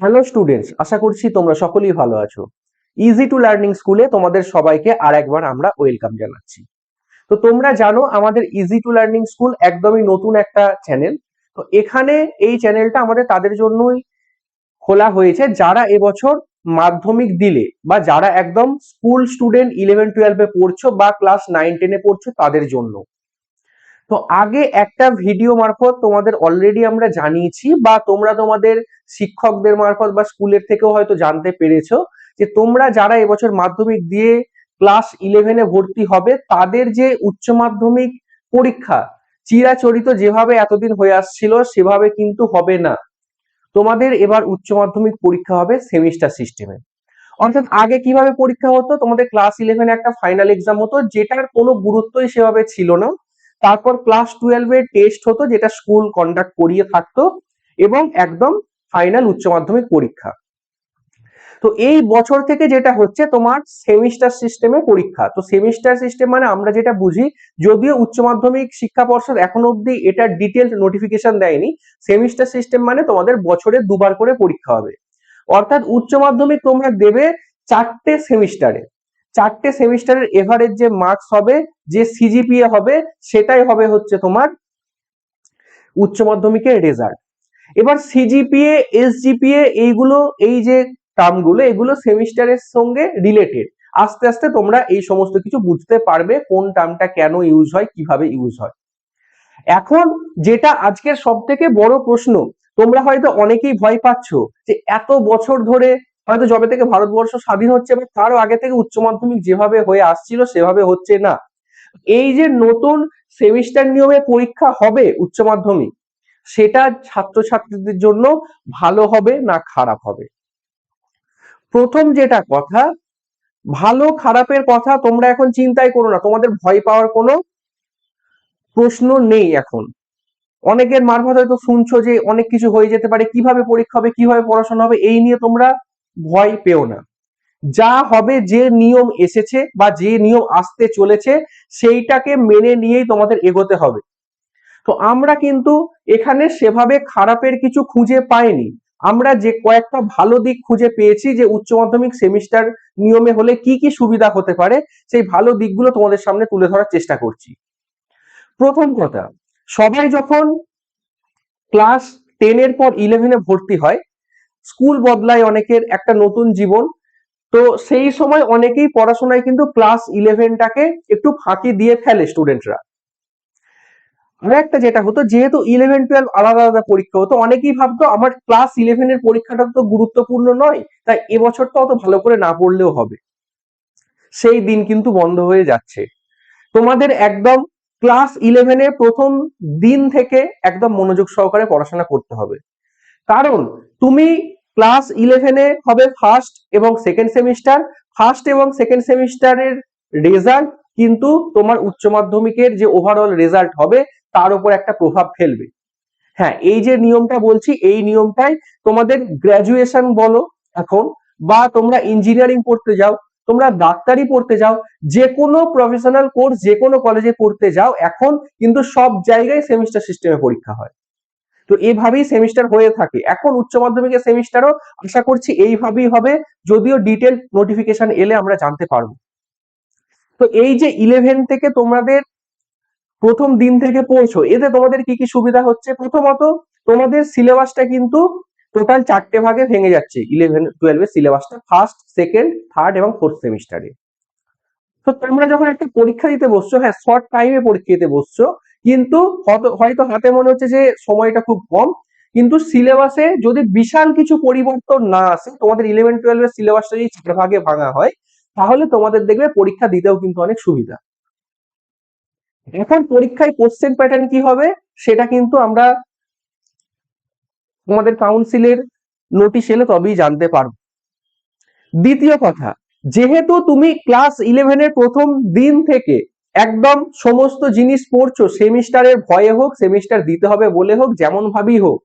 Hello students আশা করছি তোমরা সকলেই ভালো আছো। ইজি টু লার্নিং স্কুলে তোমাদের সবাইকে আর একবার আমরা ওয়েলকাম জানাচ্ছি। তো তোমরা জানো আমাদের ইজি টু লার্নিং স্কুল একদমই নতুন একটা চ্যানেল তো এখানে এই চ্যানেলটা আমাদের তাদের জন্যই খোলা হয়েছে। যারা এবছর মাধ্যমিক দিলে বা যারা একদম স্কুল স্টুডেন্ট ইলেভেন টুয়েলভে পড়ছো বা ক্লাস নাইন টেনে পড়ছো তাদের জন্য। তো আগে একটা ভিডিও মারফত তোমাদের অলরেডি আমরা জানিয়েছি বা তোমরা তোমাদের শিক্ষকদের মারফত বা স্কুলের থেকেও হয়তো জানতে পেরেছ যে তোমরা যারা এবছর মাধ্যমিক দিয়ে ক্লাস ইলেভেনে ভর্তি হবে, তাদের যে উচ্চ মাধ্যমিক পরীক্ষা, চিরাচরিত যেভাবে এতদিন হয়ে আসছিল সেভাবে কিন্তু হবে না। তোমাদের এবার উচ্চ মাধ্যমিক পরীক্ষা হবে সেমিস্টার সিস্টেমে অর্থাৎ আগে কীভাবে পরীক্ষা হতো? তোমাদের ক্লাস ইলেভেনে একটা ফাইনাল এক্সাম হতো, যেটার কোনো গুরুত্বই সেভাবে ছিল না। তারপর ক্লাস টুয়েলভে টেস্ট হতো, যেটা স্কুল কন্ডাক্ট করিয়ে থাকতো এবং একদম ফাইনাল উচ্চ মাধ্যমিক পরীক্ষা। তো এই বছর থেকে যেটা হচ্ছে, তোমার সেমিস্টার সিস্টেমে পরীক্ষা। তো সেমিস্টার সিস্টেম মানে আমরা যেটা বুঝি, যদিও উচ্চ মাধ্যমিক শিক্ষা পর্ষদ এখনও অব্দি এটা ডিটেল নোটিফিকেশন দেয়নি সেমিস্টার সিস্টেম মানে তোমাদের বছরে দুবার করে পরীক্ষা হবে। অর্থাৎ উচ্চ মাধ্যমিক তোমরা দেবে চারটে সেমিস্টারে চারটে সেমিস্টারের এভারেজ যে মার্কস হবে, যে সিজিপিএ হবে, সেটাই হবে হচ্ছে তোমার উচ্চ মাধ্যমিকের রেজাল্ট এবার সিজিপিএ এসজিপিএ এইগুলো, এই যে টার্মগুলো এগুলো সেমিস্টারের সঙ্গে রিলেটেড আস্তে আস্তে তোমরা এই সমস্ত কিছু বুঝতে পারবে কোন টার্মটা কেন ইউজ হয়, কীভাবে ইউজ হয়। এখন যেটা আজকের সব থেকে বড় প্রশ্ন, তোমরা হয়তো অনেকেই ভয় পাচ্ছ যে এত বছর ধরে হয়তো যবে থেকে ভারতবর্ষ স্বাধীন হচ্ছে বা তারও আগে থেকে উচ্চ মাধ্যমিক যেভাবে হয়ে আসছিল, সেভাবে হচ্ছে না। এই যে নতুন সেমিস্টার নিয়মে পরীক্ষা হবে উচ্চ মাধ্যমিক, সেটা ছাত্রছাত্রীদের জন্য ভালো হবে না খারাপ হবে? প্রথম যেটা কথা, ভালো খারাপের কথা তোমরা এখন চিন্তাই করো না, তোমাদের ভয় পাওয়ার কোনো প্রশ্ন নেই এখন। অনেকের মারফত হয়তো শুনছো যে অনেক কিছু হয়ে যেতে পারে, কীভাবে পরীক্ষা হবে, কীভাবে পড়াশোনা হবে, এই নিয়ে তোমরা ভয় পেও না। যা হবে যে নিয়ম এসেছে বা যে নিয়ম আসতে চলেছে, সেইটাকে মেনে নিয়েই তোমাদের এগোতে হবে। তো আমরা কিন্তু এখানে সেভাবে খারাপের কিছু খুঁজে পাইনি। আমরা যে কয়েকটা ভালো দিক খুঁজে পেয়েছি যে উচ্চ মাধ্যমিক সেমিস্টার নিয়মে হলে কি কি সুবিধা হতে পারে, সেই ভালো দিকগুলো তোমাদের সামনে তুলে ধরার চেষ্টা করছি। প্রথম কথা, সবাই যখন ক্লাস টেনের পর ইলেভেনে ভর্তি হয় স্কুল বদলায় অনেকের একটা নতুন জীবন। তো সেই সময় অনেকেই পড়াশোনায় কিন্তু ক্লাস ইলেভেনটাকে একটু ফাঁকি দিয়ে ফেলে স্টুডেন্টরা। আর একটা যেটা হতো, যেহেতু ইলেভেন, টুয়েলভ আলাদা আলাদা পরীক্ষা হতো, অনেকেই ভাবতো আমার ক্লাস ইলেভেনের পরীক্ষাটা তো গুরুত্বপূর্ণ নয়, তাই এবছর তো অত ভালো করে না পড়লেও হবে। সেই দিন কিন্তু বন্ধ হয়ে যাচ্ছে। তোমাদের একদম ক্লাস ইলেভেনের প্রথম দিন থেকে একদম মনোযোগ সহকারে পড়াশোনা করতে হবে। কারণ তুমি ক্লাস ইলেভেনে হবে ফার্স্ট এবং সেকেন্ড সেমিস্টার ফার্স্ট এবং সেকেন্ড সেমিস্টারের রেজাল্ট কিন্তু তোমার উচ্চ মাধ্যমিকের যে ওভারঅল রেজাল্ট হবে, তার উপর একটা প্রভাব ফেলবে। হ্যাঁ এই যে নিয়মটা বলছি, এই নিয়মটাই তোমাদের গ্রাজুয়েশন বলো এখন, বা তোমরা ইঞ্জিনিয়ারিং পড়তে যাও, তোমরা ডাক্তারি পড়তে যাও যে কোনো প্রফেশনাল কোর্স যে কোনো কলেজে পড়তে যাও, এখন কিন্তু সব জায়গায় সেমিস্টার সিস্টেমে পরীক্ষা হয়। তো এভাবেই সেমিস্টার হয়ে থাকে। এখন উচ্চ মাধ্যমিকের সেমিস্টারও আশা করছি এইভাবেই হবে, যদিও ডিটেল নোটিফিকেশন এলে আমরা জানতে পারব। তো এই যে ইলেভেন থেকে তোমাদের প্রথম দিন থেকে পৌঁছো, এতে তোমাদের কি কি সুবিধা হচ্ছে? প্রথমত, তোমাদের সিলেবাসটা কিন্তু টোটাল চারটে ভাগে ভেঙে যাচ্ছে ইলেভেন টুয়েলভের সিলেবাসটা ফার্স্ট সেকেন্ড থার্ড এবং ফোর্থ সেমিস্টারে তো তোমরা যখন একটা পরীক্ষা দিতে বসছো হ্যাঁ শর্ট টাইমে পরীক্ষা দিতে বসছো কিন্তু হয়তো হাতে মনে হচ্ছে যে সময়টা খুব কম। কিন্তু সিলেবাসে যদি বিশাল কিছু পরিবর্তন না আসে, তোমাদের ইলেভেন টুয়েলভের সিলেবাসটা যদি চার ভাগে ভাঙা হয়, তাহলে তোমাদের দেখবে পরীক্ষা দিতেও কিন্তু অনেক সুবিধা। এখন পরীক্ষায় কোশ্চেন প্যাটার্ন কি হবে, সেটা কিন্তু আমরা তোমাদের কাউন্সিলের নোটিশ এলে তবেই জানতে পারব। দ্বিতীয় কথা, যেহেতু তুমি ক্লাস ইলেভেনের প্রথম দিন থেকে একদম সমস্ত জিনিস পড়ছো, সেমিস্টারের ভয়ে হোক, সেমিস্টার দিতে হবে বলে হোক, যেমন ভাবেই হোক।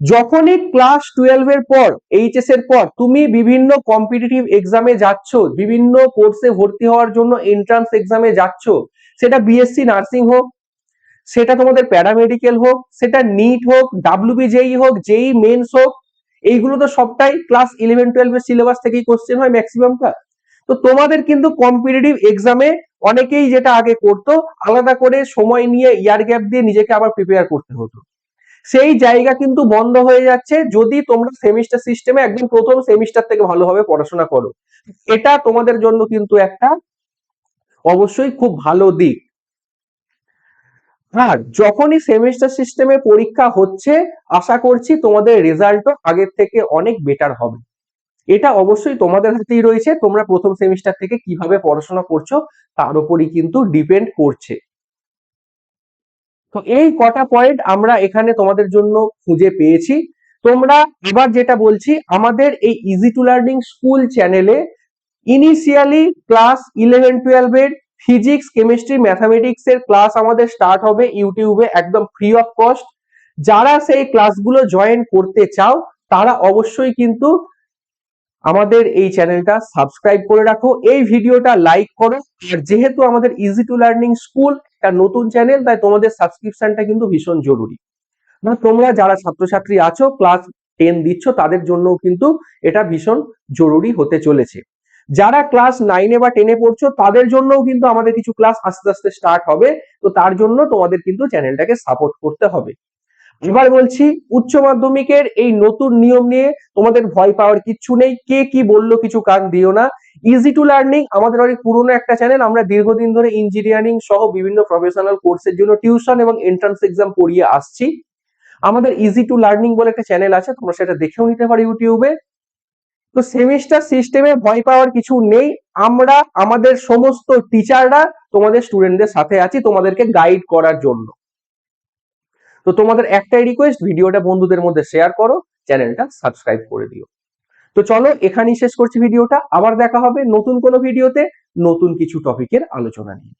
যখনই ক্লাস টুয়েলভ এর পর এইচএস এর পর, তুমি বিভিন্ন কম্পিটিটিভ এক্সামে যাচ্ছ, বিভিন্ন কোর্সে ভর্তি হওয়ার জন্য এন্ট্রান্স এক্সামে যাচ্ছ, সেটা বিএসসি নার্সিং হোক, সেটা তোমাদের প্যারামেডিক্যাল হোক, সেটা নিট হোক ডাব্লিউবিজেই হোক, যেই মেন্স হোক, এইগুলো তো সবটাই ক্লাস ইলেভেন টুয়েলভের সিলেবাস থেকেই কোশ্চেন হয় ম্যাক্সিমামটা তো তোমাদের কিন্তু কম্পিটিটিভ এক্সামে অনেকেই যেটা আগে করতো, আলাদা করে সময় নিয়ে ইয়ার গ্যাপ দিয়ে নিজেকে আবার প্রিপেয়ার করতে হতো। সেই জায়গা কিন্তু বন্ধ হয়ে যাচ্ছে, যদি তোমরা সেমিস্টার সিস্টেমে একদম প্রথম সেমিস্টার থেকে ভালোভাবে পড়াশোনা করো। এটা তোমাদের জন্য কিন্তু একটা অবশ্যই খুব ভালো দিক। আর যখনই সেমিস্টার সিস্টেমে পরীক্ষা হচ্ছে, আশা করছি তোমাদের রেজাল্টও আগের থেকে অনেক বেটার হবে। এটা অবশ্যই তোমাদের হাতেই রয়েছে, তোমরা প্রথম সেমিস্টার থেকে কীভাবে পড়াশোনা করছ তার উপরই কিন্তু ডিপেন্ড করছে। তো এই কটা পয়েন্ট আমরা এখানে তোমাদের জন্য খুঁজে পেয়েছি। তোমরা এবার যেটা বলছি, আমাদের এই ইজি টু লার্নিং স্কুল চ্যানেলে ইনিশিয়ালি ক্লাস ইলেভেন টুয়েলভের ফিজিক্স কেমিস্ট্রি ম্যাথামেটিক্স এর ক্লাস আমাদের স্টার্ট হবে ইউটিউবে একদম ফ্রি অফ কস্ট যারা সেই ক্লাসগুলো জয়েন করতে চাও, তারা অবশ্যই কিন্তু আমাদের এই চ্যানেলটা সাবস্ক্রাইব করে রাখো। এই ভিডিওটা লাইক করো। আর যেহেতু আমাদের ইজি টু লার্নিং স্কুল একটা নতুন চ্যানেল তাই তোমাদের সাবস্ক্রিপশনটা কিন্তু ভীষণ জরুরি। না, তোমরা যারা ছাত্রছাত্রী আছো ক্লাস টেন দিচ্ছ, তাদের জন্য কিন্তু এটা ভীষণ জরুরি হতে চলেছে। যারা ক্লাস নাইনে বা টেনে পড়ছো, তাদের জন্যও কিন্তু আমাদের কিছু ক্লাস আস্তে আস্তে স্টার্ট হবে। তো তার জন্য তোমাদের কিন্তু চ্যানেলটাকে সাপোর্ট করতে হবে। এবার বলছি, উচ্চ মাধ্যমিকের এই নতুন নিয়ম নিয়ে তোমাদের ভয় পাওয়ার কিচ্ছু নেই। কে কি বলল কিছু কান দিও না। ইজি টু লার্নিং আমাদের অনেক পুরনো একটা চ্যানেল আমরা দীর্ঘদিন ধরে ইঞ্জিনিয়ারিং সহ বিভিন্ন প্রফেশনাল কোর্সের জন্য টিউশন এবং এন্ট্রান্স এক্সাম পড়িয়ে আসছি। আমাদের ইজি টু লার্নিং বলে একটা চ্যানেল আছে, তোমরা সেটা দেখেও নিতে পারো ইউটিউবে তো সেমিস্টার সিস্টেমে ভয় পাওয়ার কিছু নেই। আমরা, আমাদের সমস্ত টিচাররা তোমাদের স্টুডেন্টদের সাথে আছি, তোমাদেরকে গাইড করার জন্য। তো তোমাদের একটাই রিকোয়েস্ট ভিডিওটা বন্ধুদের মধ্যে শেয়ার করো চ্যানেলটা সাবস্ক্রাইব করে দিও। তো চলো, এখানেই শেষ করছি ভিডিওটা, আবার দেখা হবে নতুন কোনো ভিডিওতে, নতুন কিছু টপিকের আলোচনা নিয়ে।